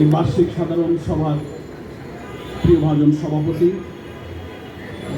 এই বার্ষিক সাধারণ সভার প্রিয় ভাজন সভাপতি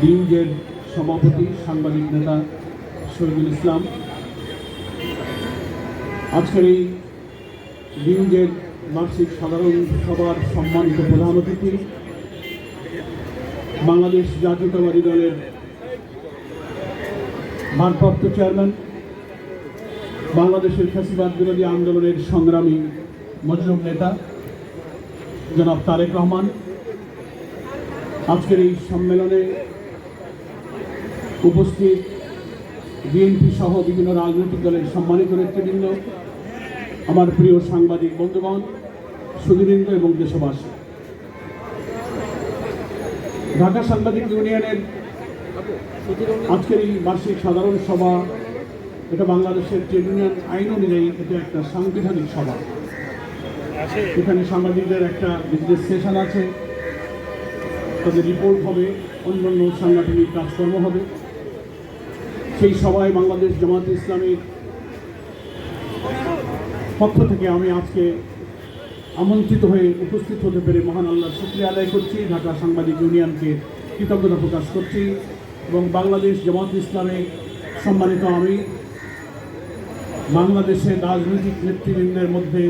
ডিউজের সভাপতি, সাংবাদিক নেতা শহীদুল ইসলাম। আজকের এই ডিউজের বার্ষিক সাধারণ সভার সম্মানিত প্রধান অতিথি, বাংলাদেশ জাতীয়তাবাদী দলের ভারপ্রাপ্ত চেয়ারম্যান, বাংলাদেশের ফ্যাসিবাদ বিরোধী আন্দোলনের সংগ্রামী মজলুম নেতা জনাব তারেক রহমান, আজকের এই সম্মেলনে উপস্থিত বিএনপি সহ বিভিন্ন রাজনৈতিক দলের সম্মানিত নেতৃবৃন্দ, আমার প্রিয় সাংবাদিক বন্ধুগণ, সুদীবৃন্দ এবং দেশবাসী। ঢাকা সাংবাদিক ইউনিয়নের আজকের এই বার্ষিক সাধারণ সভা, এটা বাংলাদেশের ট্রেড ইউনিয়ন আইন অনুযায়ী এটা একটা সাংবিধানিক সভা। এখানে সাংবাদিকদের একটা বিজনেস সেশন আছে। তাদের রিপোর্ট হবে, অন্যান্য সাংগঠনিক কাজকর্ম হবে। সেই সভায় বাংলাদেশ জামাত ইসলামের পক্ষ থেকে আমি আজকে আমন্ত্রিত হয়ে উপস্থিত হতে পেরে মহান আল্লাহ শুক্রিয়া আদায় করছি। ঢাকা সাংবাদিক ইউনিয়নকে কৃতজ্ঞতা প্রকাশ করছি এবং বাংলাদেশ জামাত ইসলামে সম্মানিত আমি বাংলাদেশের রাজনৈতিক নেতৃবৃন্দের মধ্যে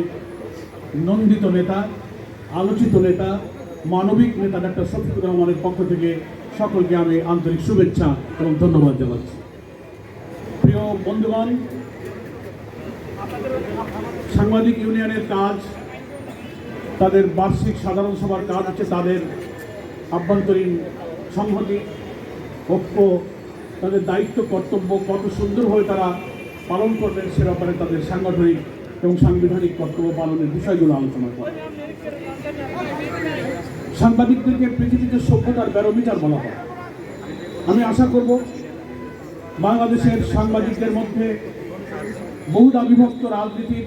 নন্দিত নেতা, আলোচিত নেতা, মানবিক নেতা ডাক্তার শফিকুর রহমানের পক্ষ থেকে সকলকে আমি আন্তরিক শুভেচ্ছা এবং ধন্যবাদ জানাচ্ছি। প্রিয় বন্ধুগণ, সাংবাদিক ইউনিয়নের কাজ, তাদের বার্ষিক সাধারণ সভার কাজ হচ্ছে তাদের আভ্যন্তরীণ সংহতি, ঐক্য, তাদের দায়িত্ব, কর্তব্য কত সুন্দরভাবে তারা পালন করবেন সে ব্যাপারে তাদের সাংগঠনিক এবং সাংবিধানিক কর্তব্য পালনের বিষয়গুলো আলোচনা করে সাংবাদিকদেরকে পৃথিবীতে সভ্যতার ব্যারোমিটার বলা হয়। আমি আশা করব বাংলাদেশের সাংবাদিকদের মধ্যে বহুদা বিভক্ত রাজনীতির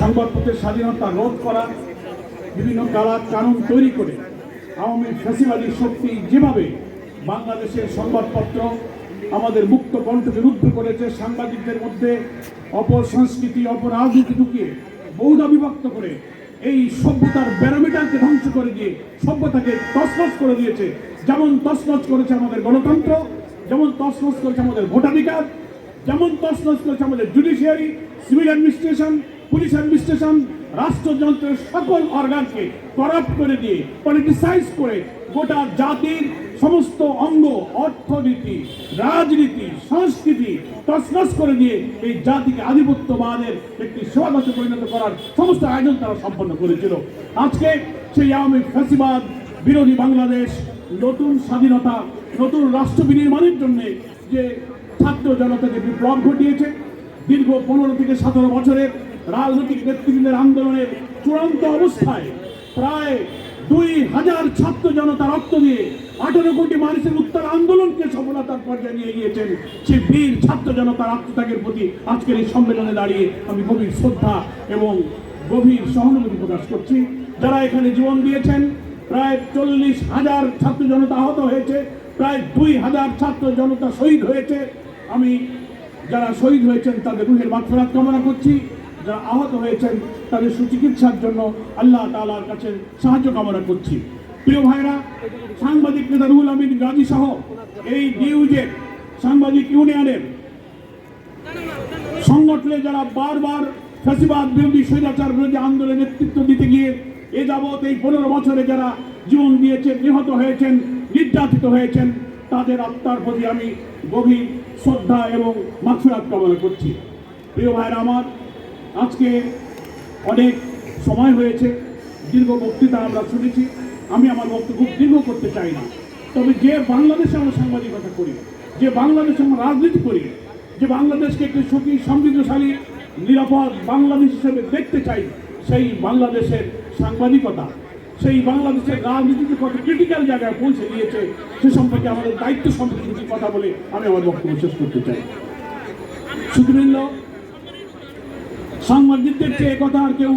সংবাদপত্রের স্বাধীনতা রোধ করা, বিভিন্ন কালার কানুন তৈরি করে আওয়ামী ফ্যাসিবাদী শক্তি যেভাবে বাংলাদেশের সংবাদপত্র আমাদের মুক্ত কণ্ঠকে রুদ্ধ করেছে, সাংবাদিকদের মধ্যে অপসংস্কৃতি অপরাজনীতি ঢুকিয়ে বহুদা বিভক্ত করে এই সভ্যতার ব্যারোমিটারকে ধ্বংস করে দিয়ে সভ্যতাকে তছনছ করে দিয়েছে। যেমন তছনছ করেছে আমাদের গণতন্ত্র, যেমন তছনছ করেছে আমাদের ভোটাধিকার, যেমন তছনছ করেছে আমাদের judiciary civil administration police administration রাষ্ট্রযন্ত্রের সকল অর্গানকে করাপ্ট করে দিয়ে পলিটিসাইজ করে গোটা জাতির সমস্ত অঙ্গ, অর্থনীতি, রাজনীতি, সংস্কৃতি তছনছ করে দিয়ে এই জাতিকে আধিপত্যবাদের একটি সেবাগত পরিণত করার সমস্ত আয়োজন তারা সম্পন্ন করেছিল। আজকে সেই আওয়ামী ফ্যাসিবাদ, বিরোধী বাংলাদেশ, নতুন স্বাধীনতা, নতুন রাষ্ট্র বিনির্মাণের জন্য যে ছাত্র জনতাকে বিপ্লব ঘটিয়েছে, দীর্ঘ পনেরো থেকে সতেরো বছরের রাজনৈতিক নেতৃবৃন্দের আন্দোলনের চূড়ান্ত অবস্থায় প্রায় দুই হাজার ছাত্র জনতা রক্ত দিয়ে আঠারো কোটি মানুষের উত্তর আন্দোলনকে সফলতার পর্যায়ে নিয়ে গিয়েছেন সেই বীর ছাত্র জনতার আত্মত্যাগের প্রতি আজকের এই সম্মেলনে দাঁড়িয়ে আমি গভীর শ্রদ্ধা এবং গভীর সহানুভূতি প্রকাশ করছি। যারা এখানে জীবন দিয়েছেন, প্রায় চল্লিশ হাজার ছাত্র জনতা আহত হয়েছে, প্রায় দুই হাজার ছাত্র জনতা শহীদ হয়েছে। আমি যারা শহীদ হয়েছেন তাদের রুহের মাগফিরাত কামনা করছি। যারা আহত হয়েছেন, তাদের সুচিকিৎসার জন্য আল্লাহ তাআলার কাছে সাহায্য কামনা করছি। প্রিয় ভাইরা সাংবাদিক নেতা রুহুল আমিন গাজী সহ এই নিউজের সাংবাদিক ইউনিয়নের সংগঠনে যারা বারবার ফ্যাসিবাদ বিরোধী স্বৈরাচার বিরোধী আন্দোলনের নেতৃত্ব দিতে গিয়ে এ যাবৎ এই পনেরো বছরে যারা জীবন দিয়েছেন, নিহত হয়েছেন, নির্যাতিত হয়েছেন, তাদের আত্মার প্রতি আমি গভীর শ্রদ্ধা এবং মাছরাত কামনা করছি। প্রিয় ভাইরা আমার আজকে অনেক সময় হয়েছে, দীর্ঘ বক্তৃতা আমরা শুনেছি, আমি আমার বক্তব্য দীর্ঘ করতে চাই না। তবে যে বাংলাদেশে আমরা সাংবাদিকতা করি, যে বাংলাদেশে আমরা রাজনীতি করি, যে বাংলাদেশকে একটি সুখী, সমৃদ্ধশালী, নিরাপদ বাংলাদেশ হিসেবে দেখতে চাই, সেই বাংলাদেশের সাংবাদিকতা, সেই বাংলাদেশের রাজনীতিতে কত ক্রিটিক্যাল জায়গায় পৌঁছে দিয়েছে, সে সম্পর্কে আমাদের দায়িত্ব সম্পর্কে কথা বলে, আমি আমার বক্তব্য শেষ করতে চাই। সুদৃঢ় সাংবাদিকদের চেয়ে কথা আর কেউ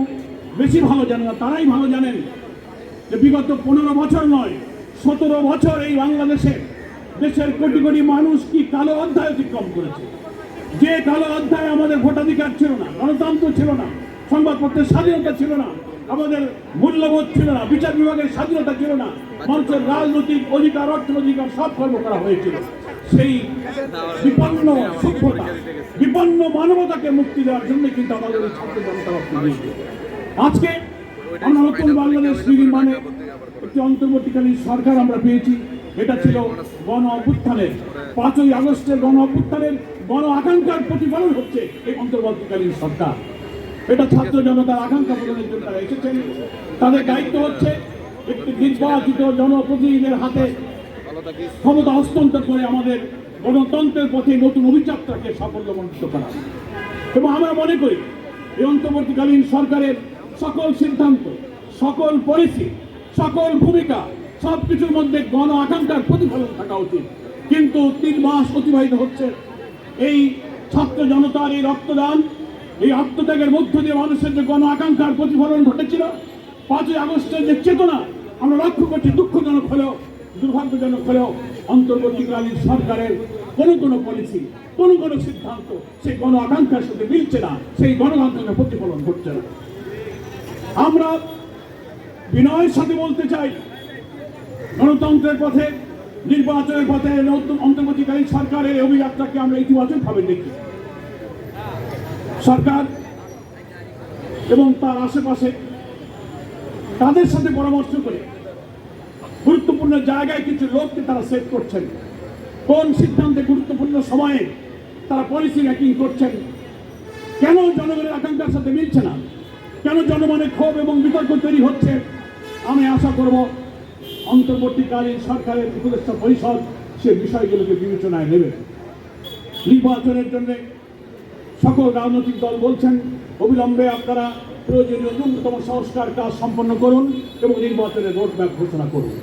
বেশি ভালো জানে না, তারাই ভালো জানেন যে বিগত পনেরো বছর নয়, সতেরো বছর এই বাংলাদেশে দেশের কোটি কোটি মানুষ কি কালো অধ্যায় অতিক্রম করেছে? যে কালো অধ্যায় আমাদের ভোটাধিকার ছিল না, গণতন্ত্র ছিল না, সংবাদপত্রের স্বাধীনতা ছিল না, আমাদের মূল্যবোধ ছিল না, বিচার বিভাগের স্বাধীনতা ছিল না, মানুষের রাজনৈতিক অধিকার, অর্থনৈতিক সব কর্ম করা হয়েছিল। সেই বিপন্ন সভ্যতা বিপন্ন মানবতাকে মুক্তি দেওয়ার জন্য কিন্তু আমাদের ছাত্র জনতা আজকে আমরা নতুন বাংলাদেশ নির্মাণে একটি অন্তর্বর্তীকালীন সরকার আমরা পেয়েছি। এটা ছিল গণ অভ্যুত্থানের, পাঁচই আগস্টের গণ অভ্যুত্থানের গণ আকাঙ্ক্ষার প্রতিফলন হচ্ছে এই অন্তর্বর্তীকালীন সরকার। এটা ছাত্র জনতার আকাঙ্ক্ষা পূরণের জন্য তারা এসেছেন। তাদের দায়িত্ব হচ্ছে একটি নির্বাচিত জনপ্রতিনিধিদের হাতে ক্ষমতা হস্তান্তর করে আমাদের গণতন্ত্রের পথে নতুন অভিযাত্রাকে সাফল্যমণ্ডিত করা। এবং আমরা মনে করি, এই অন্তর্বর্তীকালীন সরকারের সকল সিদ্ধান্ত, সকল পলিসি, সকল ভূমিকা সব কিছুর মধ্যে গণ আকাঙ্ক্ষার প্রতিফলন থাকা উচিত। কিন্তু তিন মাস অতিবাহিত হচ্ছে। এই ছাত্র জনতার এই রক্তদান, এই আত্মত্যাগের মধ্য দিয়ে মানুষের যে গণ আকাঙ্ক্ষার প্রতিফলন ঘটেছিল, পাঁচই আগস্টের যে চেতনা, আমরা লক্ষ্য করছি দুঃখজনক হলেও, দুর্ভাগ্যজনক হলেও অন্তর্বর্তীকালীন সরকারের কোনো কোনো পলিসি কোনো কোনো সিদ্ধান্ত, সেই গণ আকাঙ্ক্ষার সাথে মিলছে না, সেই গণ আকাঙ্ক্ষার প্রতিফলন ঘটছে না। আমরা বিনয়ের সাথে বলতে চাই, গণতন্ত্রের পথে, নির্বাচনের পথে অন্তর্বর্তীকালীন সরকারের অভিযাত্রাকে আমরা ইতিবাচকভাবে দেখি। সরকার এবং তার আশেপাশে তাদের সাথে পরামর্শ করে গুরুত্বপূর্ণ জায়গায় কিছু লোককে তারা সেট করছেন। কোন সিদ্ধান্তে গুরুত্বপূর্ণ সময়ে তারা পলিসি মেকিং করছেন? কেন জনগণের আকাঙ্ক্ষার সাথে মিলছে না? কেন জনমনে ক্ষোভ এবং বিতর্ক তৈরি হচ্ছে? আমি আশা করব অন্তর্বর্তীকালীন সরকারের উপদেষ্টা পরিষদ সে বিষয়গুলোকে বিবেচনায় নেবে। নির্বাচনের জন্য সকল রাজনৈতিক দল বলছেন, অবিলম্বে আপনারা প্রয়োজনীয় ন্যূনতম সংস্কার কাজ সম্পন্ন করুন এবং নির্বাচনের রোডম্যাপ ঘোষণা করুন।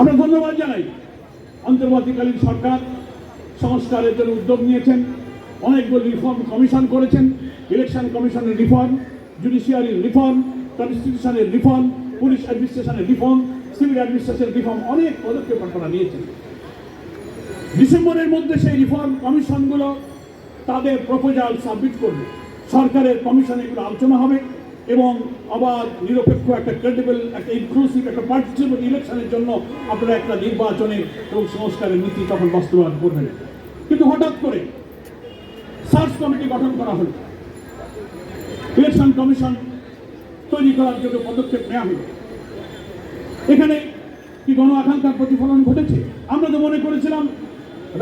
আমরা ধন্যবাদ জানাই অন্তর্বর্তীকালীন সরকার, সংস্কারের জন্য উদ্যোগ নিয়েছেন, অনেকগুলো রিফর্ম কমিশন করেছেন, ইলেকশন কমিশনের রিফর্ম জুডিশিয়ারির রিফর্ম, কনস্টিটিউশনের রিফর্ম, পুলিশ অ্যাডমিনিস্ট্রেশনের রিফর্ম, সিভিল অ্যাডমিনিস্ট্রেশনের রিফর্ম, অনেক পদক্ষেপ আপনারা নিয়েছেন। ডিসেম্বরের মধ্যে সেই রিফর্ম কমিশনগুলো তাদের প্রপোজাল সাবমিট করবে। সরকারের কমিশনে এগুলো আলোচনা হবে এবং অবাধ, নিরপেক্ষ একটা ক্রেডিবল একটা ইনক্লুসিভ একটা পার্টিসিপেট ইলেকশনের জন্য আপনারা একটা নির্বাচনের এবং সংস্কারের নীতি তখন বাস্তবায়ন করবেন। কিন্তু হঠাৎ করে সার্চ কমিটি গঠন করা হলো। ইলেকশন কমিশন তৈরি করার জন্য পদক্ষেপ নেওয়া হলো। এখানে কি গণ আকাঙ্ক্ষার প্রতিফলন ঘটেছে? আমরা তো মনে করেছিলাম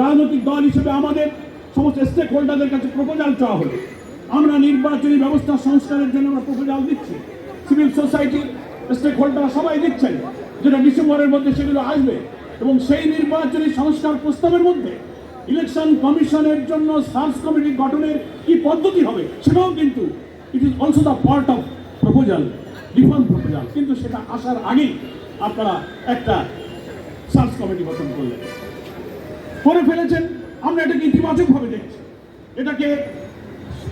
রাজনৈতিক দল হিসেবে আমাদের সমস্ত স্টেক হোল্ডারদের কাছে প্রপোজাল চাওয়া হলো। আমরা নির্বাচনী ব্যবস্থা সংস্কারের জন্য আমরা প্রপোজাল দিচ্ছি। সিভিল সোসাইটি স্টেক হোল্ডার সবাই দিচ্ছেন যেটা ডিসেম্বরের মধ্যে সেগুলো আসবে এবং সেই নির্বাচনী সংস্কার প্রস্তাবের মধ্যে ইলেকশন কমিশনের জন্য সার্চ কমিটি গঠনের কি পদ্ধতি হবে সেটাও কিন্তু it is also the part of proposal reform proposal কিন্তু সেটা আসার আগেই আপনারা একটা সার্চ কমিটি গঠন করলেন। করে ফেলেছেন। আমরা এটাকে ইতিবাচকভাবে দেখছি। এটাকে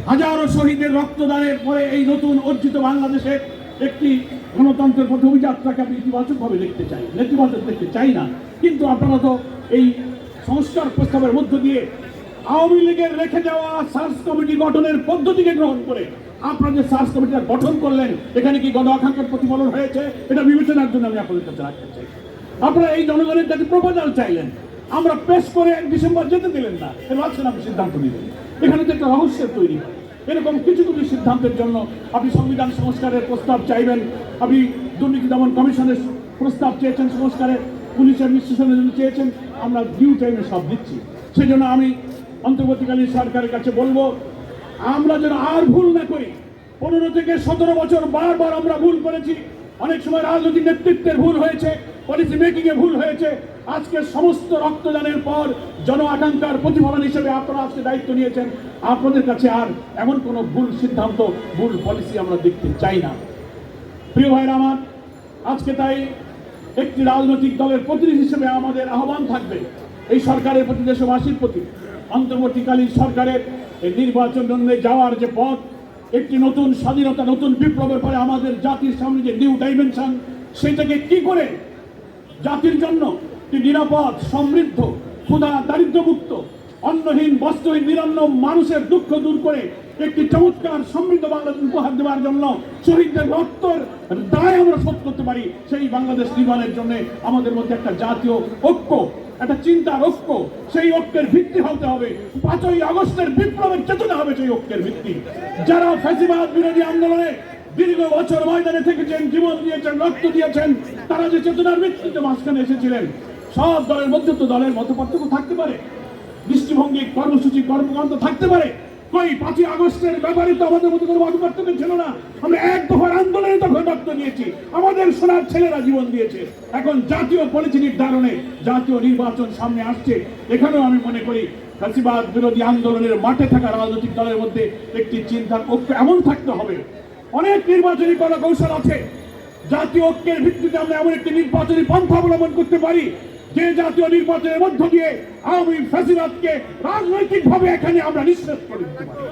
হাজারো শহীদের রক্তদানের পরে এই নতুন অর্জিত বাংলাদেশের একটি গণতন্ত্রের পথে অভিযাত্রাকে আমি ইতিবাচকভাবে দেখতে চাই। নেতিবাচক দেখতে চাই না। কিন্তু আপনারা তো এই সংস্কার প্রস্তাবের মধ্য দিয়ে আওয়ামী লীগের রেখে যাওয়া সার্চ কমিটি গঠনের পদ্ধতিকে গ্রহণ করে আপনারা যে সার্চ কমিটিটা গঠন করলেন। এখানে কি গণ আকাঙ্ক্ষার প্রতিফলন হয়েছে? এটা বিবেচনার জন্য আমি আপনাদের কাছে রাখতে চাই। আপনারা এই জনগণের কাছে প্রপোজাল চাইলেন। আমরা পেশ করে এক ডিসেম্বর যেতে দিলেন না। এবার আসছেন আপনি সিদ্ধান্ত নিলেন। এখানে তো একটা রহস্যের তৈরি হয়। এরকম কিছু কিছু সিদ্ধান্তের জন্য আপনি সংবিধান সংস্কারের প্রস্তাব চাইবেন, আপনি দুর্নীতি দমন কমিশনের প্রস্তাব চেয়েছেন সংস্কারের পুলিশ অ্যাডমিনিস্ট্রেশনের জন্য চেয়েছেন, আমরা ডিউ টাইমে সব দিচ্ছি। সেই জন্য আমি অন্তর্বর্তীকালীন সরকারের কাছে বলব, আমরা যেন আর ভুল না করি। পনেরো থেকে সতেরো বছর বারবার আমরা ভুল করেছি। অনেক সময় রাজনৈতিক নেতৃত্বের ভুল হয়েছে পলিসি মেকিংয়ে ভুল হয়েছে। আজকে সমস্ত রক্তদানের পর জন আকাঙ্ক্ষার প্রতিফলন হিসেবে আপনারা আজকে দায়িত্ব নিয়েছেন। আপনাদের কাছে আর এমন কোনো ভুল সিদ্ধান্ত, ভুল পলিসি আমরা দেখতে চাই না। প্রিয় ভাইরা আমার, আজকে তাই একটি রাজনৈতিক দলের প্রতিনিধি হিসেবে আমাদের আহ্বান থাকবে। এই সরকারের প্রতি দেশবাসীর প্রতি। অন্তর্বর্তীকালীন সরকারের এই নির্বাচন যাওয়ার যে পথ, একটি নতুন স্বাধীনতা, নতুন বিপ্লবের পরে আমাদের জাতির সামনে যে নিউ ডাইমেনশন সেটাকে কি করে জাতির জন্য একটি নিরাপদ, সমৃদ্ধ, ক্ষুধা, দারিদ্র্যমুক্ত, অন্নহীন, বস্ত্রহীন, নিরন্ন মানুষের দুঃখ দূর করে একটি চমৎকার সমৃদ্ধ বাংলাদেশ উপহার দেওয়ার জন্য শহীদদের রক্তর দায় আমরা শোধ করতে পারি। সেই বাংলাদেশ নির্মাণের জন্য আমাদের মধ্যে একটা জাতীয় ঐক্য, একটা চিন্তার ঐক্য, সেই ঐক্যের ভিত্তি হতে হবে। পাঁচই আগস্টের বিপ্লবের চেতনা হবে সেই ঐক্যের ভিত্তি। যারা ফ্যাসিবাদ বিরোধী আন্দোলনে দীর্ঘ বছর ময়দানে থেকেছেন, জীবন দিয়েছেন, রক্ত দিয়েছেন, তারা যে চেতনার ভিত্তিতে মাঝখানে এসেছিলেন সব দলের মধ্যে তো দলের মত পার্থক্য থাকতে পারে। দৃষ্টিভঙ্গি, কর্মসূচি, কর্মকাণ্ড থাকতে পারে। কই, পাঁচই আগস্টের ব্যাপারে তো আমাদের মধ্যে কোনো মতপার্থক্য ছিল না। আমরা এক দফার আন্দোলনে তখন রক্ত দিয়েছি আমাদের সোনার ছেলেরা জীবন দিয়েছে। এখন জাতীয় পলিসি নির্ধারণে জাতীয় নির্বাচন সামনে আসছে। এখানেও আমি মনে করি ফাঁসিবাদ বিরোধী আন্দোলনের মাঠে থাকা রাজনৈতিক দলের মধ্যে একটি চিন্তার ঐক্য এমন থাকতে হবে। অনেক নির্বাচনী কলা কৌশল আছে। জাতীয় ঐক্যের ভিত্তিতে আমরা এমন একটি নির্বাচনী পন্থা অবলম্বন করতে পারি। যে জাতীয় নির্বাচনের মধ্য দিয়ে আওয়ামী ফ্যাসিবাদকে রাজনৈতিকভাবে এখানে আমরা নিঃশেষ করে দিতে পারি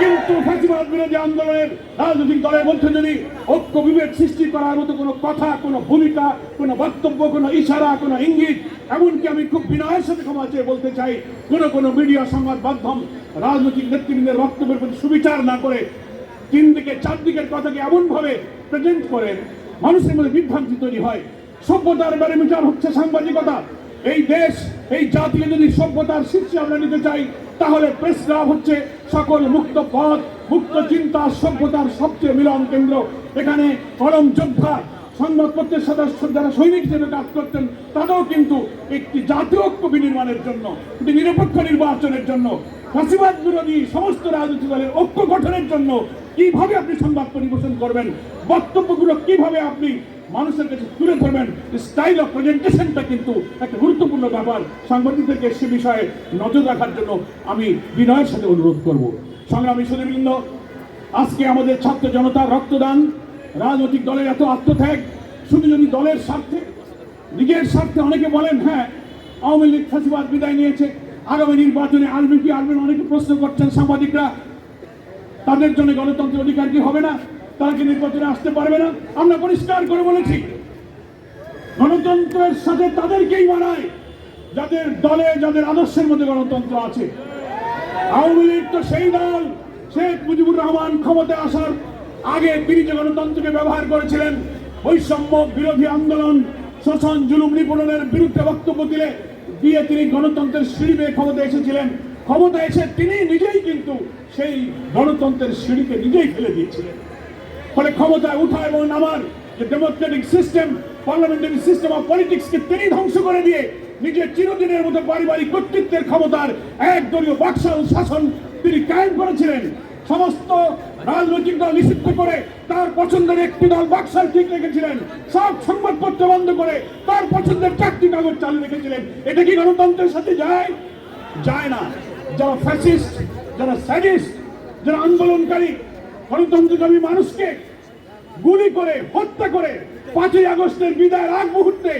কিন্তু ফ্যাসিবাদ বিরোধী আন্দোলনের রাজনৈতিক দলের মধ্যে যদি ঐক্য বিভেদ সৃষ্টি করার মতো কোনো কথা, কোনো ভূমিকা, কোনো বক্তব্য, কোনো ইশারা, কোনো ইঙ্গিত, এমনকি আমি খুব বিনয়ের সাথে ক্ষমা চেয়ে বলতে চাই, কোনো কোনো মিডিয়া সংবাদ মাধ্যম রাজনৈতিক নেতৃবৃন্দের বক্তব্যের প্রতি সুবিচার না করে তিন দিকে চারদিকের কথাকে এমনভাবে প্রেজেন্ট করেন, মানুষের মধ্যে বিভ্রান্তি তৈরি হয়। সভ্যতার ব্যারোমিটার হচ্ছে সাংবাদিকতা। এই দেশ, এই জাতিকে যদি সভ্যতার শীর্ষে আমরা নিতে চাই, তাহলে প্রেস ক্লাব হচ্ছে সকল মুক্ত পথ, মুক্ত চিন্তা, সভ্যতার সবচেয়ে মিলন কেন্দ্র। এখানে পরম যোদ্ধা, সংবাদপত্রের সদস্য যারা সৈনিক হিসেবে কাজ করতেন, তারাও কিন্তু একটি জাতীয় ঐক্য বিনির্মাণের জন্য, একটি নিরপেক্ষ নির্বাচনের জন্য, ফাঁসিবাদ বিরোধী সমস্ত রাজনৈতিক দলের ঐক্য গঠনের জন্য কীভাবে আপনি সংবাদ পরিবেশন করবেন? বক্তব্যগুলো কীভাবে আপনি মানুষের কাছে তুলে ধরবেন স্টাইল অফ প্রেজেন্টেশনটা কিন্তু একটা গুরুত্বপূর্ণ ব্যাপার। সাংবাদিকদেরকে সে বিষয়ে নজর রাখার জন্য আমি বিনয়ের সাথে অনুরোধ করব। সংগ্রামী সুদীবৃন্দ আজকে আমাদের ছাত্র জনতার রক্তদান, রাজনৈতিক দলের এত আত্মত্যাগ, শুধু যদি দলের স্বার্থে নিজের স্বার্থে অনেকে বলেন হ্যাঁ আওয়ামী লীগ ফাঁসিবাদ বিদায় নিয়েছে, আগামী নির্বাচনে আসবে কি আসবে না অনেকে প্রশ্ন করছেন সাংবাদিকরা, তাদের জন্য গণতন্ত্রের অধিকার কি হবে না? তারা কি নির্বাচনে আসতে পারবে না। আমরা পরিষ্কার করে বলেছি, গণতন্ত্রের সাথে তাদেরকেই মানায় যাদের দলে, যাদের আদর্শের মধ্যে গণতন্ত্র আছে। আওয়ামী লীগ তো সেই দল, শেখ মুজিবুর রহমান ক্ষমতায় আসার আগে তিনি যে গণতন্ত্রকে ব্যবহার করেছিলেন। বৈষম্য বিরোধী আন্দোলন, শোষণ, জুলুম, নিপীড়নের বিরুদ্ধে বক্তব্য দিলে দিয়ে তিনি গণতন্ত্রের সিঁড়ি বেয়ে ক্ষমতা এসেছিলেন। ক্ষমতা এসে তিনি নিজেই কিন্তু সেই গণতন্ত্রের সিঁড়িকে নিজেই ফেলে দিয়েছিলেন। ফলে ক্ষমতায় উঠা এবং নামার যে democratic system parliamentary system of পলিটিক্সকে তিনি ধ্বংস করে দিয়ে নিজের চিরদিনের মতো পারিবারিক কর্তৃত্বের ক্ষমতার একদলীয় বাকশাল শাসন তিনি কায়েম করেছিলেন। সমস্ত রাজনৈতিক দল নিষিদ্ধ করে তার পছন্দের একটি দল বাক্সাল ঠিক রেখেছিলেন। সব সংবাদপত্র বন্ধ করে তার পছন্দের চারটি কাগজ চালু রেখেছিলেন। এটা কি গণতন্ত্রের সাথে যায়? যায় না। যারা ফ্যাসিস্ট যারা স্যাডিস্ট যারা আন্দোলনকারী গণতন্ত্রকামী মানুষকে গুলি করে, হত্যা করে পাঁচই আগস্টের বিদায়ের আগ মুহূর্তে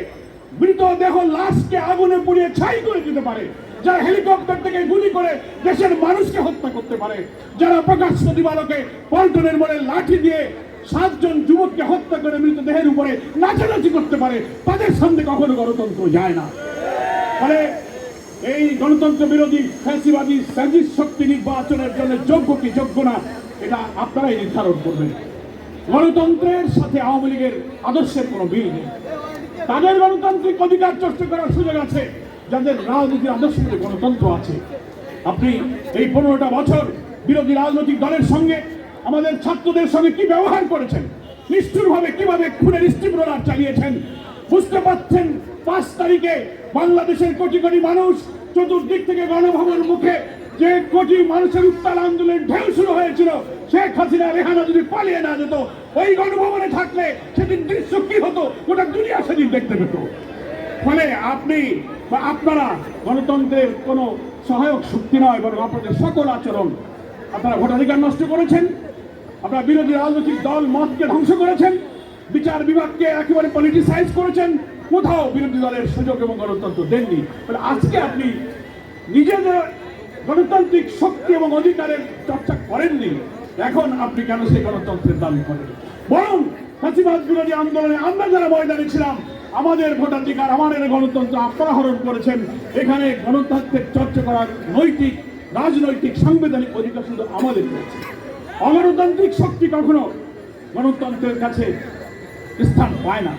মৃতদেহ লাশকে আগুনে পুড়িয়ে ছাই করে দিতে পারে। যারা হেলিকপ্টার থেকে গুলি করে দেশের মানুষকে হত্যা করতে পারে, যারা প্রকাশ্য দিবালকে পল্টনের মোড়ে লাঠি দিয়ে সাতজন যুবককে হত্যা করে মৃতদেহের উপরে নাচানাচি করতে পারে, তাদের সামনে কখনো গণতন্ত্র যায় না। ফলে এই গণতন্ত্র বিরোধী ফ্যাসিবাদী স্যাজিস শক্তি নির্বাচনের জন্য যোগ্য কি যোগ্য না, এটা আপনারাই নির্ধারণ করবেন। গণতন্ত্রের সাথে আওয়ামী লীগের আদর্শের কোনো মিল নেই। তাদের গণতান্ত্রিক অধিকার চর্চা করার সুযোগ আছে, যাদের রাজনীতির আদর্শের মধ্যে গণতন্ত্র আছে। আপনি এই পনেরোটা বছর বিরোধী রাজনৈতিক দলের সঙ্গে আমাদের ছাত্রদের সঙ্গে কি ব্যবহার করেছেন? নিষ্ঠুরভাবে কীভাবে খুনের স্টিমরোলার চালিয়েছেন? বুঝতে পারছেন পাঁচ তারিখে বাংলাদেশের কোটি কোটি মানুষ চতুর্দিক থেকে গণভবন মুখে যে কোটি মানুষের উত্তাল আন্দোলন ঢেউ শুরু হয়েছিল, শেখ হাসিনা রেহানা যদি পালিয়ে না যেত, ওই গণভবনে থাকলে সেদিন দৃশ্য কি হতো? গোটা দুনিয়া সেদিন দেখতে পেত। ফলে আপনি বা আপনারা গণতন্ত্রের কোনো সহায়ক শক্তি নয়, বরং আপনাদের সকল আচরণ আপনারা ভোটাধিকার নষ্ট করেছেন, আপনারা বিরোধী রাজনৈতিক দল মতকে ধ্বংস করেছেন, বিচার বিভাগকে একেবারে পলিটিসাইজ করেছেন, কোথাও বিরোধী দলের সুযোগ এবং গণতন্ত্র দেননি। আজকে আপনি নিজেদের গণতান্ত্রিক শক্তি এবং অধিকারের চর্চা করেননি। এখন আপনি কেন সেই গণতন্ত্রের দাবি করেন? বরং ফাঁসিবাদ বিরোধী আন্দোলনে আমরা যারা ময়দানে ছিলাম, আমাদের ভোটাধিকার, আমাদের গণতন্ত্র আপনারা করেছেন। এখানে গণতন্ত্রের চর্চা করার নৈতিক, রাজনৈতিক, সাংবিধানিক অধিকার শুধু আমাদের রয়েছে। অগণতান্ত্রিক শক্তি কখনো গণতন্ত্রের কাছে স্থান পায় না।